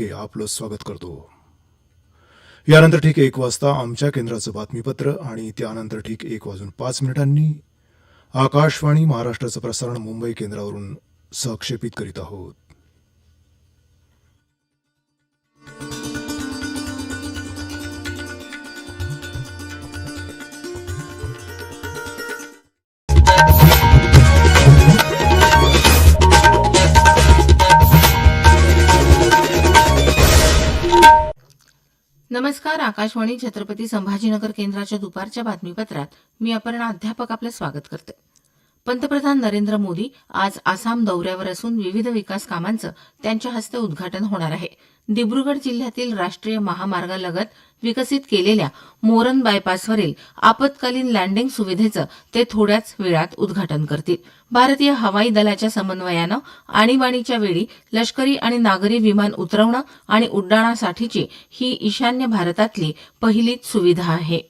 के आपलं स्वागत करतो. यानंतर ठीक एक वाजता आमच्या केंद्राचं बातमीपत्र आणि त्यानंतर ठीक एक वाजून पाच मिनिटांनी आकाशवाणी महाराष्ट्राचं प्रसारण मुंबई केंद्रावरून सहक्षेपित करीत आहोत. नमस्कार आकाशवाणी छत्रपती संभाजीनगर केंद्राच्या दुपारच्या बातमीपत्रात मी अपर्णा अध्यापक आपलं स्वागत करते. पंतप्रधान नरेंद्र मोदी आज आसाम दौऱ्यावर असून विविध विकास कामांचं त्यांच्या हस्ते उद्घाटन होणार आहे. दिब्रुगड जिल्ह्यातील राष्ट्रीय महामार्गालगत विकसित केलेल्या मोरन बायपासवरील आपत्कालीन लँडिंग सुविधेचं ते थोड्याच वेळात उद्घाटन करतील. भारतीय हवाई दलाच्या समन्वयानं आणीबाणीच्या वेळी लष्करी आणि नागरी विमान उतरवणं आणि उड्डाणासाठीची ही ईशान्य भारतातली पहिलीच सुविधा आहे.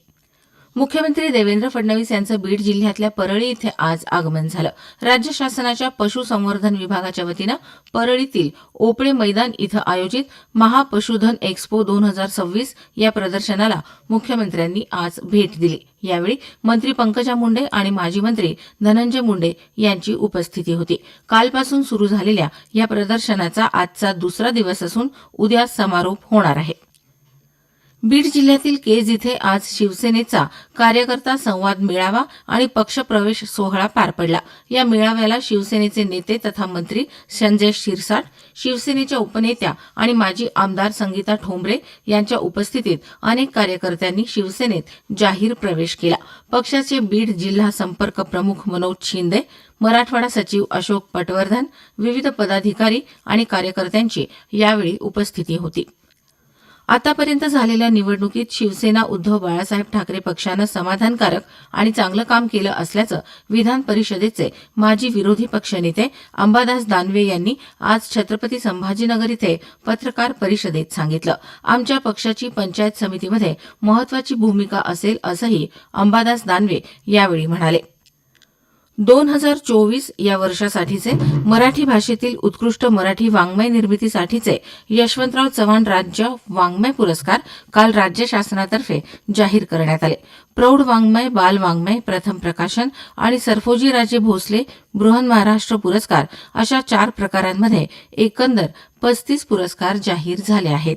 मुख्यमंत्री देवेंद्र फडणवीस यांचं बीड जिल्ह्यातल्या परळी इथे आज आगमन झालं. राज्य शासनाच्या पशुसंवर्धन विभागाच्या वतीनं परळीतील ओपळे मैदान इथं आयोजित महापशुधन एक्स्पो दोन हजार सव्वीस या प्रदर्शनाला मुख्यमंत्र्यांनी आज भेट दिली. यावेळी मंत्री पंकजा मुंडे आणि माजी मंत्री धनंजय मुंडे यांची उपस्थिती होती. कालपासून सुरू झालेल्या या प्रदर्शनाचा आजचा दुसरा दिवस असून उद्या समारोप होणार आहे. बीड जिल्ह्यातील केज इथे आज शिवसेनेचा कार्यकर्ता संवाद मेळावा आणि पक्षप्रवेश सोहळा पार पडला. या मेळाव्याला शिवसेनेचे नेते तथा मंत्री संजय शिरसाट शिवसेनेच्या उपनेत्या आणि माजी आमदार संगीता ठोंबरे यांच्या उपस्थितीत अनेक कार्यकर्त्यांनी शिवसेनेत जाहीर प्रवेश केला. पक्षाचे बीड जिल्हा संपर्क प्रमुख मनोज शिंदे मराठवाडा सचिव अशोक पटवर्धन विविध पदाधिकारी आणि कार्यकर्त्यांची यावेळी उपस्थिती होती. आतापर्यंत झालेल्या निवडणुकीत शिवसेना उद्धव बाळासाहेब ठाकरे पक्षानं समाधानकारक आणि चांगलं काम केलं असल्याचं विधान परिषदेचे माजी विरोधी पक्षनेते अंबादास दानवे यांनी आज छत्रपती संभाजीनगर इथे पत्रकार परिषदेत सांगितलं. आमच्या पक्षाची पंचायत समितीमध्ये महत्वाची भूमिका असेल असंही अंबादास दानवे यावेळी म्हणाले. दोन हजार चोवीस या वर्षासाठीचे मराठी भाषेतील उत्कृष्ट मराठी वाङ्मय निर्मितीसाठीचे यशवंतराव चव्हाण राज्य वाङ्मय पुरस्कार काल राज्य शासनातर्फे जाहीर करण्यात आले. प्रौढ वाङ्मय बाल वाङ्मय प्रथम प्रकाशन आणि सरफोजीराजे भोसले बृहन महाराष्ट्र पुरस्कार अशा चार प्रकारांमध्ये एकंदर पस्तीस पुरस्कार जाहीर झाले आहेत.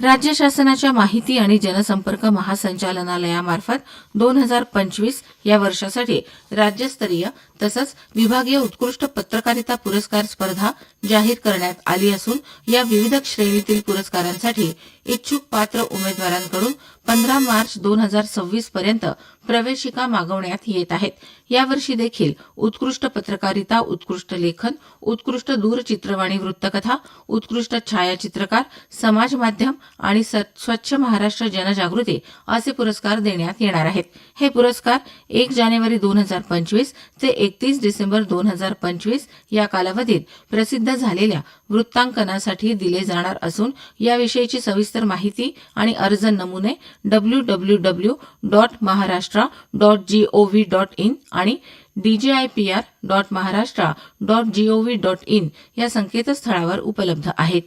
राज्य शासनाच्या माहिती आणि जनसंपर्क महासंचालनालयामार्फत दोन हजार पंचवीस या वर्षासाठी राज्यस्तरीय तसंच विभागीय उत्कृष्ट पत्रकारिता पुरस्कार स्पर्धा जाहीर करण्यात आली असून या विविध श्रेणीतील पुरस्कारांसाठी इच्छुक पात्र उमेदवारांकडून पंधरा मार्च दोन हजार सव्वीस पर्यंत प्रवेशिका मागवण्यात येत आहेत. यावर्षी देखील उत्कृष्ट पत्रकारिता उत्कृष्ट लेखन उत्कृष्ट दूरचित्रवाणी वृत्तकथा उत्कृष्ट छायाचित्रकार समाज माध्यम आणि स्वच्छ महाराष्ट्र जनजागृती असे पुरस्कार देण्यात येणार आहेत. हे पुरस्कार एक जानेवारी दोन हजार पंचवीस ते एकतीस डिसेंबर दोन हजार पंचवीस या कालावधीत प्रसिद्ध झालेल्या वृत्तांकनासाठी दिले जाणार असून याविषयीची सविस्तर माहिती आणि अर्ज नमुने W W W dot Maharashtra dot G O V dot in आणि D J I P R dot Maharashtra dot G O V dot in या संकेतस्थळावर उपलब्ध आहेत.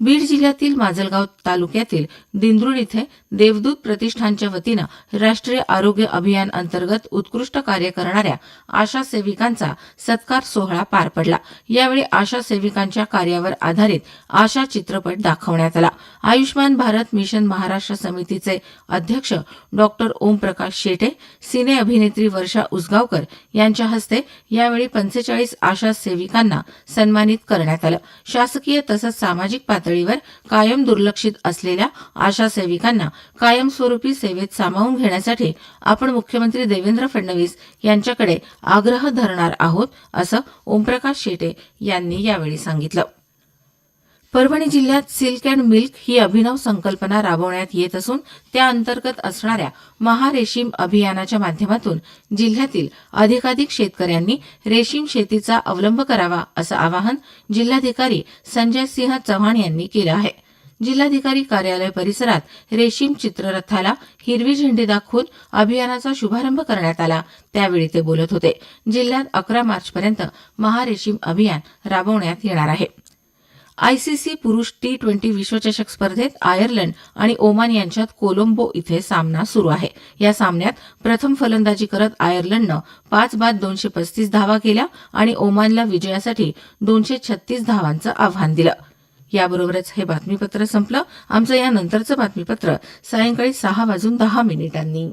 बीड जिल्ह्यातील माजलगाव तालुक्यातील दिंद्रुड इथे देवदूत प्रतिष्ठानच्या वतीनं राष्ट्रीय आरोग्य अभियान अंतर्गत उत्कृष्ट कार्य करणाऱ्या आशा सेविकांचा सत्कार सोहळा पार पडला. यावेळी आशा सेविकांच्या कार्यावर आधारित आशा चित्रपट दाखवण्यात आला. आयुष्मान भारत मिशन महाराष्ट्र समितीचे अध्यक्ष डॉक्टर ओमप्रकाश शेटे सिने अभिनेत्री वर्षा उसगावकर यांच्या हस्ते यावेळी पंचेचाळीस आशा सेविकांना सन्मानित करण्यात आलं. शासकीय तसंच सामाजिक पातळीवर कायम दुर्लक्षित असलेल्या आशा सेविकांना कायमस्वरूपी सेवेत सामावून घेण्यासाठी आपण मुख्यमंत्री देवेंद्र फडणवीस यांच्याकडे आग्रह धरणार आहोत असं ओमप्रकाश शेटे यांनी यावेळी सांगितलं. परभणी जिल्ह्यात सिल्क अँड मिल्क ही अभिनव संकल्पना राबवण्यात येत असून त्या अंतर्गत असणाऱ्या महारेशीम अभियानाच्या माध्यमातून जिल्ह्यातील अधिकाधिक शेतकऱ्यांनी रेशीम शेतीचा अवलंब करावा असं आवाहन जिल्हाधिकारी संजय सिंह चव्हाण यांनी केलं आहे. जिल्हाधिकारी कार्यालय परिसरात रेशीम चित्ररथाला हिरवी झेंडी दाखवून अभियानाचा शुभारंभ करण्यात आला. त्यावेळी ते बोलत होते जिल्ह्यात अकरा मार्चपर्यंत महारेशीम अभियान राबवण्यात येणार आहे. आयसीसी पुरुष टी ट्वेंटी विश्वचषक स्पर्धेत आयर्लंड आणि ओमान यांच्यात कोलंबो इथे सामना सुरू आहे. या सामन्यात प्रथम फलंदाजी करत आयर्लंडनं पाच बाद दोनशे पस्तीस धावा केल्या आणि ओमानला विजयासाठी दोनशे छत्तीस धावांचं आव्हान दिलं. याबरोबरच हे बातमीपत्र संपलं. आमचं यानंतरचं बातमीपत्र सायंकाळी सहा वाजून दहा मिनिटांनी.